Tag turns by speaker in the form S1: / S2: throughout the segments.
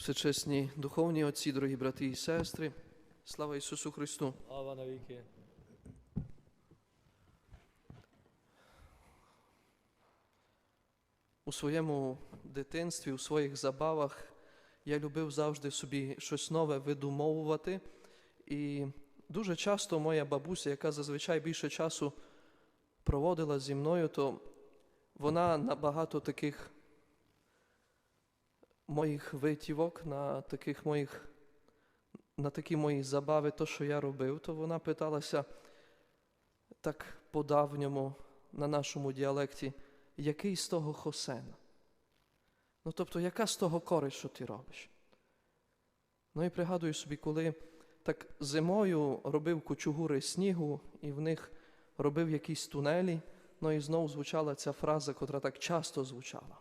S1: Всечесні духовні отці, дорогі брати і сестри, слава Ісусу Христу!
S2: Ава навіки.
S1: У своєму дитинстві, у своїх забавах я любив завжди собі щось нове видумовувати. І дуже часто моя бабуся, яка зазвичай більше часу проводила зі мною, то вона на багато таких моїх витівок, на таких моїх, на такі мої забави, то, що я робив, то вона питалася так по-давньому на нашому діалекті, який з того хосен? Ну, тобто, яка з того користь, що ти робиш? Ну і пригадую собі, коли так зимою робив кучугури снігу і в них робив якісь тунелі, ну і знову звучала ця фраза, котра так часто звучала.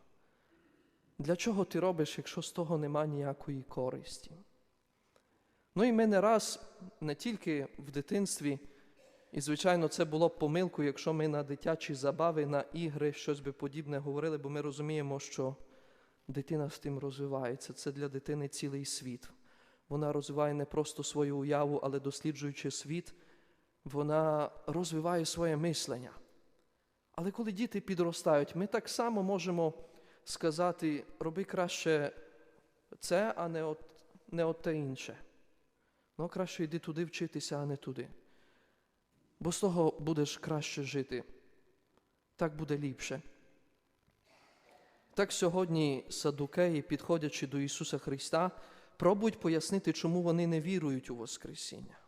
S1: Для чого ти робиш, якщо з того нема ніякої користі? Ну і ми не раз, не тільки в дитинстві, і, звичайно, це було б помилкою, якщо ми на дитячі забави, на ігри, щось би подібне говорили, бо ми розуміємо, що дитина з тим розвивається. Це для дитини цілий світ. Вона розвиває не просто свою уяву, але досліджуючи світ, вона розвиває своє мислення. Але коли діти підростають, ми так само можемо сказати, роби краще це, а не от, не от те інше. Ну, краще йди туди вчитися, а не туди. Бо з того будеш краще жити. Так буде ліпше. Так сьогодні садукеї, підходячи до Ісуса Христа, пробують пояснити, чому вони не вірують у Воскресіння.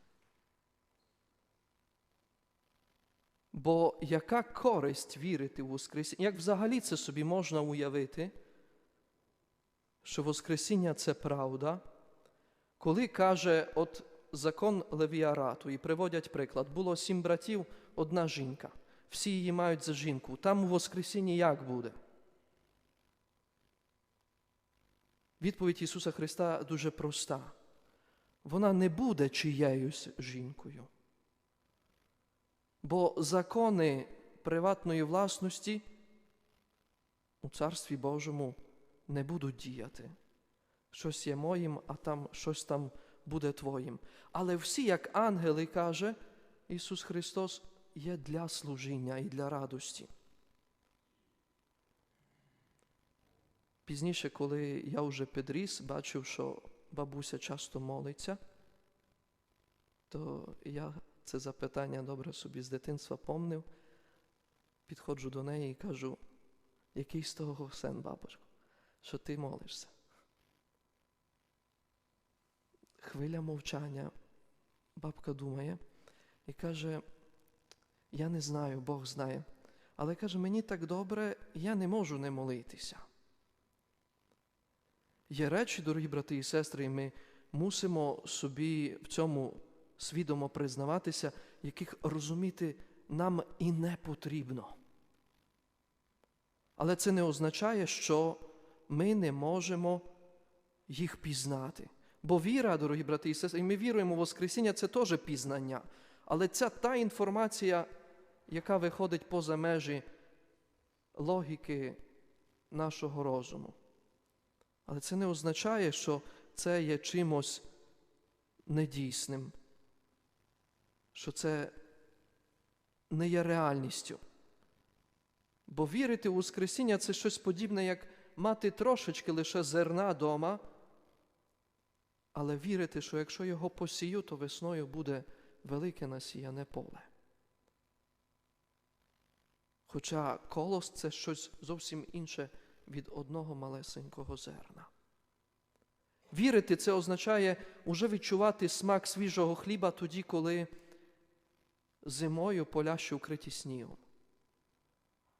S1: Бо яка користь вірити у Воскресіння? Як взагалі це собі можна уявити, що Воскресіння це правда, коли каже, от закон Левіарату, і приводять приклад, було сім братів, одна жінка. Всі її мають за жінку. Там у Воскресінні як буде? Відповідь Ісуса Христа дуже проста. Вона не буде чиєюсь жінкою. Бо закони приватної власності у Царстві Божому не будуть діяти. Щось є моїм, а там щось там буде твоїм. Але всі, як ангели, каже Ісус Христос, є для служіння і для радості. Пізніше, коли я вже підріс, бачив, що бабуся часто молиться, то я це запитання добре собі з дитинства помнив. Підходжу до неї і кажу, який з того сен, бабушко, що ти молишся? Хвиля мовчання. Бабка думає і каже, я не знаю, Бог знає. Але каже, мені так добре, я не можу не молитися. Є речі, дорогі брати і сестри, і ми мусимо собі в цьому свідомо признаватися, яких розуміти нам і не потрібно. Але це не означає, що ми не можемо їх пізнати. Бо віра, дорогі брати і сестри, і ми віруємо в Воскресіння, це теж пізнання. Але це та інформація, яка виходить поза межі логіки нашого розуму. Але це не означає, що це є чимось недійсним, що це не є реальністю. Бо вірити у Воскресіння це щось подібне, як мати трошечки лише зерна дома, але вірити, що якщо його посію, то весною буде велике насіяне поле. Хоча колос це щось зовсім інше від одного малесенького зерна. Вірити це означає уже відчувати смак свіжого хліба тоді, коли зимою поля ще вкриті снігом.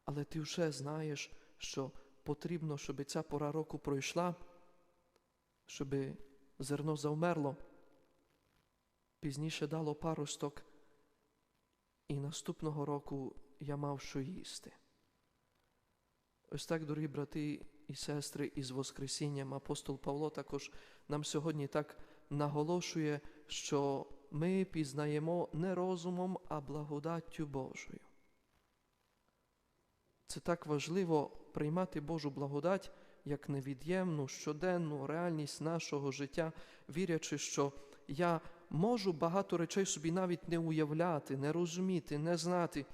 S1: Але ти вже знаєш, що потрібно, щоб ця пора року пройшла, щоб зерно завмерло, пізніше дало паросток, і наступного року я мав що їсти. Ось так, дорогі брати і сестри, із Воскресінням апостол Павло також нам сьогодні так наголошує, що ми пізнаємо не розумом, а благодаттю Божою. Це так важливо приймати Божу благодать як невід'ємну, щоденну реальність нашого життя, вірячи, що я можу багато речей собі навіть не уявляти, не розуміти, не знати,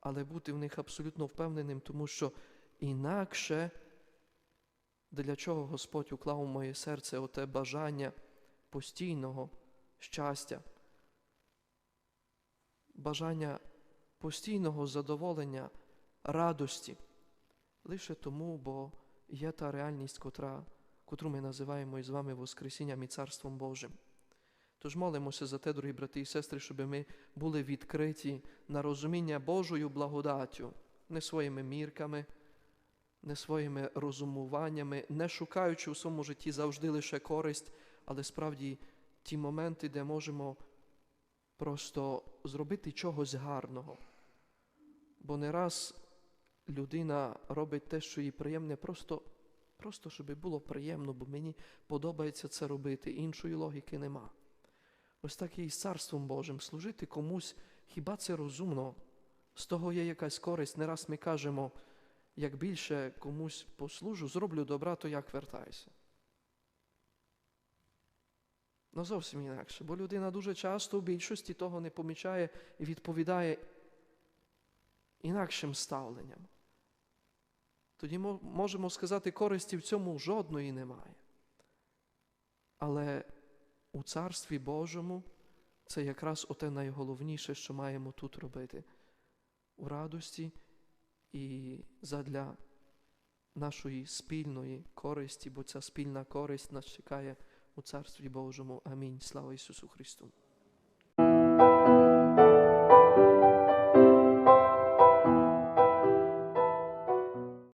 S1: але бути в них абсолютно впевненим, тому що інакше для чого Господь уклав у моє серце оте бажання постійного щастя, бажання постійного задоволення, радості, лише тому, бо є та реальність, котра, котру ми називаємо із вами Воскресінням і Царством Божим. Тож молимося за те, дорогі брати і сестри, щоб ми були відкриті на розуміння Божою благодаттю, не своїми мірками, не своїми розумуваннями, не шукаючи у своєму житті завжди лише користь, але справді ті моменти, де можемо просто зробити чогось гарного. Бо не раз людина робить те, що їй приємне, просто, просто щоб було приємно, бо мені подобається це робити. Іншої логіки нема. Ось так і з Царством Божим служити комусь, хіба це розумно? З того є якась користь. Не раз ми кажемо, як більше комусь послужу, зроблю добра, то як вертаюся. Ну зовсім інакше, бо людина дуже часто в більшості того не помічає і відповідає інакшим ставленням. Тоді можемо сказати, користі в цьому жодної немає. Але у Царстві Божому це якраз оте найголовніше, що маємо тут робити у радості і задля нашої спільної користі, бо ця спільна користь нас чекає у Царстві Божому. Амінь. Слава Ісусу Христу.